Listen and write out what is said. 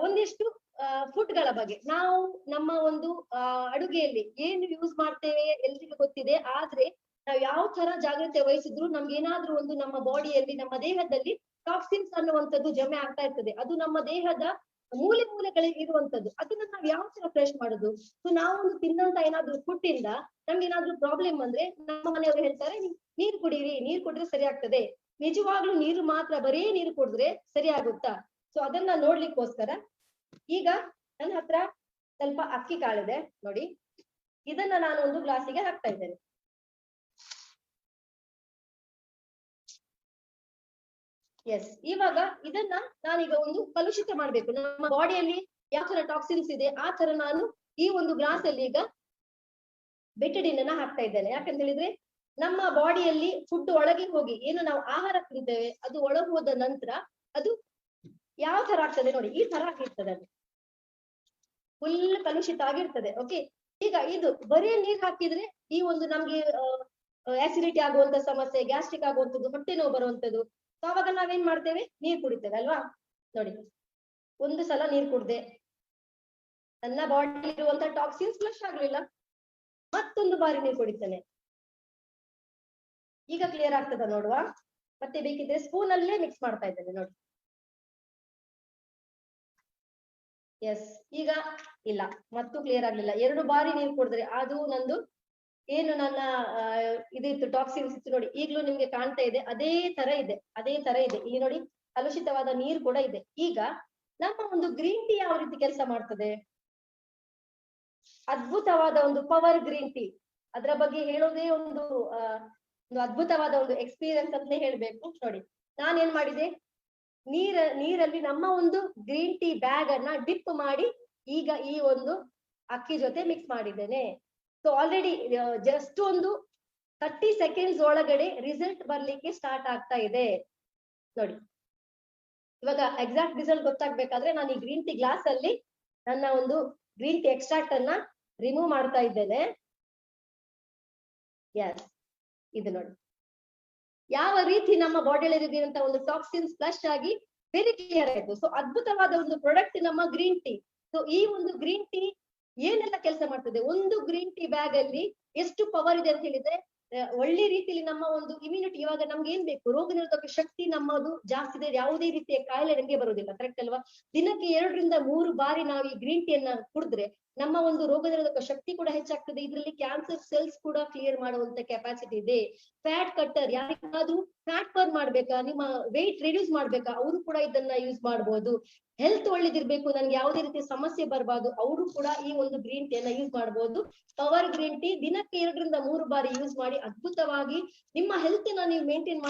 ಒಂದಿಷ್ಟು ಫುಡ್ಗಳ ಬಗ್ಗೆ. ನಾವು ನಮ್ಮ ಒಂದು ಅಡುಗೆಯಲ್ಲಿ ಏನು ಯೂಸ್ ಮಾಡ್ತೇವೆ ಎಲ್ರಿಗೂ ಗೊತ್ತಿದೆ. ಆದ್ರೆ ನಾವು ಯಾವ ತರ ಜಾಗ್ರತೆ ವಹಿಸಿದ್ರು ನಮ್ಗೆ ಏನಾದ್ರೂ ಒಂದು ನಮ್ಮ ಬಾಡಿಯಲ್ಲಿ ನಮ್ಮ ದೇಹದಲ್ಲಿ ಟಾಕ್ಸಿನ್ಸ್ ಅನ್ನುವಂಥದ್ದು ಜಮೆ ಆಗ್ತಾ ಇರ್ತದೆ. ಅದು ನಮ್ಮ ದೇಹದ ಮೂಲೆ ಮೂಲೆಗಳಿಗೆ ಇರುವಂತದ್ದು ಅದನ್ನ ನಾವು ಯಾವ ತರ ಫ್ರೆಶ್ ಮಾಡುದು? ಸೊ ನಾವು ಒಂದು ತಿನ್ನಂತ ಏನಾದ್ರೂ ಫುಡ್ ಇಂದ ನಮ್ಗೆ ಏನಾದ್ರೂ ಪ್ರಾಬ್ಲಮ್ ಅಂದ್ರೆ ನಮ್ಮ ಮನೆಯವರು ಹೇಳ್ತಾರೆ, "ನೀವ್ ನೀರ್ ಕುಡೀರಿ, ನೀರ್ ಕುಡಿದ್ರೆ ಸರಿ ಆಗ್ತದೆ. ನಿಜವಾಗ್ಲೂ ನೀರು ಮಾತ್ರ ಬರೀ ನೀರು ಕುಡಿದ್ರೆ ಸರಿ ಆಗುತ್ತಾ? ಸೊ ಅದನ್ನ ನೋಡ್ಲಿಕ್ಕೋಸ್ಕರ ಈಗ ನನ್ನ ಹತ್ರ ಸ್ವಲ್ಪ ಅಕ್ಕಿ ಕಾಳಿದೆ, ನೋಡಿ. ಇದನ್ನ ನಾನು ಒಂದು ಗ್ಲಾಸಿಗೆ ಹಾಕ್ತಾ ಇದ್ದೇನೆ. ಎಸ್ ಇವಾಗ ಇದನ್ನ ನಾನೀಗ ಒಂದು ಕಲುಷಿತ ಮಾಡ್ಬೇಕು. ನಮ್ಮ ಬಾಡಿಯಲ್ಲಿ ಯಾವ ತರ ಟಾಕ್ಸಿನ್ಸ್ ಇದೆ, ಆ ತರ ನಾನು ಈ ಒಂದು ಗ್ಲಾಸ್ ಅಲ್ಲಿ ಈಗ ಬೆಟಡಿನ್ ಹಾಕ್ತಾ ಇದ್ದೇನೆ. ಯಾಕಂತ ಹೇಳಿದ್ರೆ ನಮ್ಮ ಬಾಡಿಯಲ್ಲಿ ಫುಡ್ ಒಳಗೆ ಹೋಗಿ, ಏನು ನಾವು ಆಹಾರ ತಿಂತೇವೆ, ಅದು ಒಳಗೆ ಹೋದ ನಂತರ ಅದು ಯಾವ ತರ ಆಗ್ತದೆ ನೋಡಿ, ಈ ತರ ಆಗಿರ್ತದೆ ಅದು. ಫುಲ್ ಕಲುಷಿತ ಆಗಿರ್ತದೆ ಓಕೆ ಈಗ ಇದು ಬರೀ ನೀರ್ ಹಾಕಿದ್ರೆ ಈ ಒಂದು ನಮ್ಗೆ ಆಸಿಡಿಟಿ ಆಗುವಂತ ಸಮಸ್ಯೆ ಗ್ಯಾಸ್ಟ್ರಿಕ್ ಆಗುವಂಥದ್ದು, ಹೊಟ್ಟೆ ನೋವು ಬರುವಂತದ್ದು ಸೊ ಅವಾಗ ನಾವೇನ್ ಮಾಡ್ತೇವೆ? ನೀರ್ ಕುಡಿತೇವೆ ಅಲ್ವಾ? ನೋಡಿ, ಒಂದು ಸಲ ನೀರ್ ಕುಡ್ದೆ. ನನ್ನ ಬಾಡಿ ಇರುವಂತ ಟಾಕ್ಸಿನ್ಸ್ ಫ್ಲಶ್ ಆಗ್ಲಿಲ್ಲ. ಮತ್ತೊಂದು ಬಾರಿ ನೀರ್ ಕುಡಿತೇನೆ. ಈಗ ಕ್ಲಿಯರ್ ಆಗ್ತದ ನೋಡುವ? ಮತ್ತೆ ಬೇಕಿದ್ರೆ ಸ್ಪೂನ್ ಅಲ್ಲೇ ಮಿಕ್ಸ್ ಮಾಡ್ತಾ ಇದ್ದೇನೆ ನೋಡಿ. ಎಸ್ ಈಗ ಇಲ್ಲ. ಮತ್ತೂ ಕ್ಲಿಯರ್ ಆಗ್ಲಿಲ್ಲ. ಎರಡು ಬಾರಿ ನೀರು ಕುಡಿದ್ರೆ. ಅದು ನಂದು ಏನು ನನ್ನ ಇದಿತ್ತು ಟಾಕ್ಸಿನ್ಸ್ ಇತ್ತು ನೋಡಿ. ಈಗಲೂ ನಿಮ್ಗೆ ಕಾಣ್ತಾ ಇದೆ. ಅದೇ ತರ ಇದೆ. ಅದೇ ತರ ಇದೆ. ಇಲ್ಲಿ ನೋಡಿ, ಕಲುಷಿತವಾದ ನೀರು ಕೂಡ ಇದೆ. ಈಗ ನಮ್ಮ ಒಂದು ಗ್ರೀನ್ ಟೀ ಯಾವ ರೀತಿ ಕೆಲಸ ಮಾಡ್ತದೆ? ಅದ್ಭುತವಾದ ಒಂದು ಪವರ್ ಗ್ರೀನ್ ಟೀ ಅದರ ಬಗ್ಗೆ ಹೇಳೋದೇ ಒಂದು ಅಹ್ ಒಂದು ಅದ್ಭುತವಾದ ಒಂದು ಎಕ್ಸ್ಪೀರಿಯನ್ಸ್ ಅಂತ ಹೇಳ್ಬೇಕು. ನೋಡಿ, ನಾನೇನ್ ಮಾಡಿದೆ? ನೀರ, ನೀರಲ್ಲಿ ನಮ್ಮ ಒಂದು ಗ್ರೀನ್ ಟೀ ಬ್ಯಾಗ್ ಅನ್ನ ಡಿಪ್ ಮಾಡಿ ಈಗ ಈ ಒಂದು ಅಕ್ಕಿ ಜೊತೆ ಮಿಕ್ಸ್ ಮಾಡಿದ್ದೇನೆ. ಸೊ ಆಲ್ರೆಡಿ ಜಸ್ಟ್ ಒಂದು ತರ್ಟಿ ಸೆಕೆಂಡ್ಸ್ ಒಳಗಡೆ ರಿಸಲ್ಟ್ ಬರ್ಲಿಕ್ಕೆ ಸ್ಟಾರ್ಟ್ ಆಗ್ತಾ ಇದೆ. ನೋಡಿ. ಇವಾಗ ಎಕ್ಸಾಕ್ಟ್ ರಿಸಲ್ಟ್ ಗೊತ್ತಾಗ್ಬೇಕಾದ್ರೆ ನಾನು ಈ ಗ್ರೀನ್ ಟೀ ಗ್ಲಾಸ್ ಅಲ್ಲಿ ನನ್ನ ಒಂದು ಗ್ರೀನ್ ಟೀ ಎಕ್ಸ್ಟ್ರಾಕ್ಟ್ ಅನ್ನ ರಿಮೂವ್ ಮಾಡ್ತಾ ಇದ್ದೇನೆ. ಎಸ್ ಇದು ನೋಡಿ. ಯಾವ ರೀತಿ ನಮ್ಮ ಬಾಡಿಯಲ್ಲಿರುವಂತ ಒಂದು ಟಾಕ್ಸಿನ್ಸ್ ಫ್ಲಶ್ ಆಗಿ ವೆರಿ ಕ್ಲಿಯರ್ ಆಯ್ತು. ಸೊ ಅದ್ಭುತವಾದ ಒಂದು ಪ್ರಾಡಕ್ಟ್ ನಮ್ಮ ಗ್ರೀನ್ ಟೀ ಸೊ ಈ ಒಂದು ಗ್ರೀನ್ ಟೀ ಏನೆಲ್ಲ ಕೆಲಸ ಮಾಡ್ತದೆ? ಒಂದು ಗ್ರೀನ್ ಟೀ ಬ್ಯಾಗ್ ಅಲ್ಲಿ ಎಷ್ಟು ಪವರ್ ಇದೆ ಅಂತ ಹೇಳಿದ್ರೆ ಒಳ್ಳೆ ರೀತಿಯಲ್ಲಿ ನಮ್ಮ ಒಂದು ಇಮ್ಯುನಿಟಿ ಇವಾಗ ನಮ್ಗೆ ಏನ್ ಬೇಕು? ರೋಗ ನಿರೋಧಕ ಶಕ್ತಿ ನಮ್ಮದು ಜಾಸ್ತಿ ಇದೆ. ಯಾವುದೇ ರೀತಿಯ ಕಾಯಿಲೆ ನಮ್ಗೆ ಬರೋದಿಲ್ಲ. ಕರೆಕ್ಟ್ ಅಲ್ವಾ? ದಿನಕ್ಕೆ ಎರಡರಿಂದ ಮೂರು ಬಾರಿ ನಾವು ಈ ಗ್ರೀನ್ ಟೀ ಅನ್ನ ಕುಡಿದ್ರೆ ನಮ್ಮ ಒಂದು ರೋಗ ನಿರೋಧಕ ಶಕ್ತಿ ಕೂಡ ಹೆಚ್ಚಾಗ್ತದೆ. ಇದರಲ್ಲಿ ಕ್ಯಾನ್ಸರ್ ಸೆಲ್ಸ್ ಕೂಡ ಕ್ಲಿಯರ್ ಮಾಡುವಂತ ಕೆಪಾಸಿಟಿ ಇದೆ. ಫ್ಯಾಟ್ ಕಟ್ಟರ್ ಯಾರಿಗಾದ್ರೂ ಬರ್ನ್ ಮಾಡ್ಬೇಕಾ? ನಿಮ್ಮ ವೆಯ್ಟ್ ರಿಡ್ಯೂಸ್ ಮಾಡ್ಬೇಕಾ? ಅವರು ಕೂಡ ಇದನ್ನ ಯೂಸ್ ಮಾಡಬಹುದು ಹೆಲ್ತ್ ಒಳ್ಳೇದಿರ್ಬೇಕು. ನನ್ಗೆ ಯಾವುದೇ ರೀತಿ ಸಮಸ್ಯೆ ಬರಬಾರ್ದು. ಅವರು ಕೂಡ ಈ ಒಂದು ಗ್ರೀನ್ ಟೀ ಅನ್ನ ಯೂಸ್ ಮಾಡಬಹುದು ಪವರ್ ಗ್ರೀನ್ ಟೀ ದಿನಕ್ಕೆ ಎರಡರಿಂದ ಮೂರು ಬಾರಿ ಯೂಸ್ ಮಾಡಿ ಅದ್ಭುತವಾಗಿ ನಿಮ್ಮ ಹೆಲ್ತ್ನ ನೀವು ಮೇಂಟೈನ್